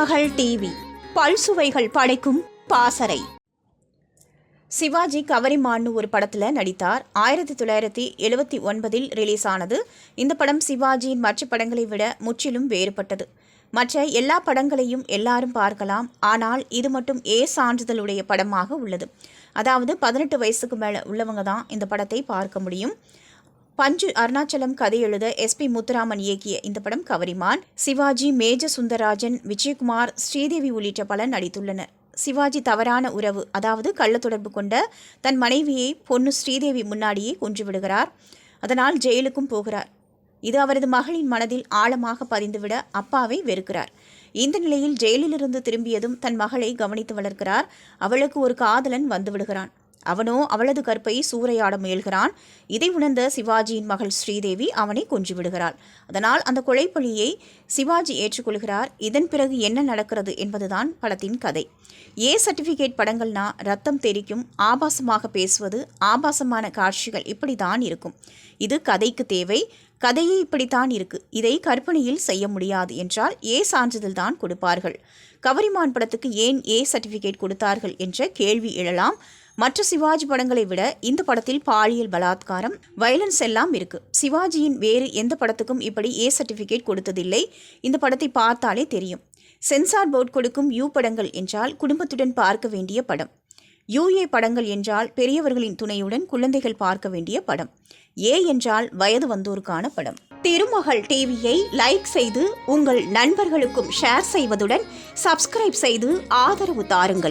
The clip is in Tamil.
மகள் டிவி. பல்சுவைகள் படைக்கும் பாசறை. சிவாஜி கவரிமான்னு ஒரு படத்தில் நடித்தார். ஆயிரத்தி தொள்ளாயிரத்தி எழுபத்தி ஒன்பதில் ரிலீஸ் ஆனது இந்த படம் சிவாஜியின் மற்ற படங்களை விட முற்றிலும் வேறுபட்டது. மற்ற எல்லா படங்களையும் எல்லாரும் பார்க்கலாம். ஆனால் இது மட்டும் ஏ சான்றிதழுடைய படமாக உள்ளது. அதாவது பதினெட்டு வயசுக்கு மேலே உள்ளவங்க தான் இந்த படத்தை பார்க்க முடியும். பஞ்சு அருணாச்சலம் கதை எழுத எஸ்பி முத்துராமன் இயக்கிய இந்த படம் கவரிமான். சிவாஜி மேஜ சுந்தரராஜன் விஜயகுமார் ஸ்ரீதேவி உள்ளிட்ட பலர் நடித்துள்ளனர். சிவாஜி தவறான உறவு அதாவது கள்ள தொடர்பு கொண்ட தன் மனைவியை பொண்ணு ஸ்ரீதேவி முன்னாடியே கொன்று விடுகிறார். அதனால் ஜெயிலுக்கும் போகிறார். இது அவரது மகளின் மனதில் ஆழமாக பதிந்துவிட அப்பாவை வெறுக்கிறார். இந்த நிலையில் ஜெயிலிலிருந்து திரும்பியதும் தன் மகளை கவனித்து வளர்க்கிறார். அவளுக்கு ஒரு காதலன் வந்து விடுகிறான். அவனோ அவளது கற்பை சூறையாட முயல்கிறான். இதை உணர்ந்த சிவாஜியின் மகள் ஸ்ரீதேவி அவனை கொன்று விடுகிறாள் அதனால் அந்த கொலைப்பழியை சிவாஜி ஏற்றுக்கொள்கிறார். இதன் பிறகு என்ன நடக்கிறது என்பதுதான் படத்தின் கதை. ஏ சர்டிஃபிகேட் படங்கள்னா ரத்தம் தெரிக்கும் ஆபாசமாக பேசுவது ஆபாசமான காட்சிகள் இப்படி தான் இருக்கும். இது கதைக்கு தேவை. கதையே இப்படித்தான் இருக்கு. இதை கற்பனையில் செய்ய முடியாது என்றால் ஏ சான்றிதழ் தான் கொடுப்பார்கள். கவரிமான் படத்துக்கு ஏன் ஏ சர்டிஃபிகேட் கொடுத்தார்கள் என்ற கேள்வி எழலாம். மற்ற சிவாஜி படங்களை விட இந்த படத்தில் பாலியல் பலாத்காரம் வயலன்ஸ் எல்லாம் இருக்கு. சிவாஜியின் வேறு எந்த படத்துக்கும் இப்படி ஏ சர்டிஃபிகேட் கொடுத்ததில்லை. இந்த படத்தை பார்த்தாலே தெரியும். சென்சார் போர்டு கொடுக்கும் யூ படங்கள் என்றால் குடும்பத்துடன் பார்க்க வேண்டிய படம். யூஏ படங்கள் என்றால் பெரியவர்களின் துணையுடன் குழந்தைகள் பார்க்க வேண்டிய படம். ஏ என்றால் வயது வந்தோருக்கான படம். திருமகள் டிவியை லைக் செய்து உங்கள் நண்பர்களுக்கும் ஷேர் செய்வதுடன் சப்ஸ்கிரைப் செய்து ஆதரவு தாருங்கள்.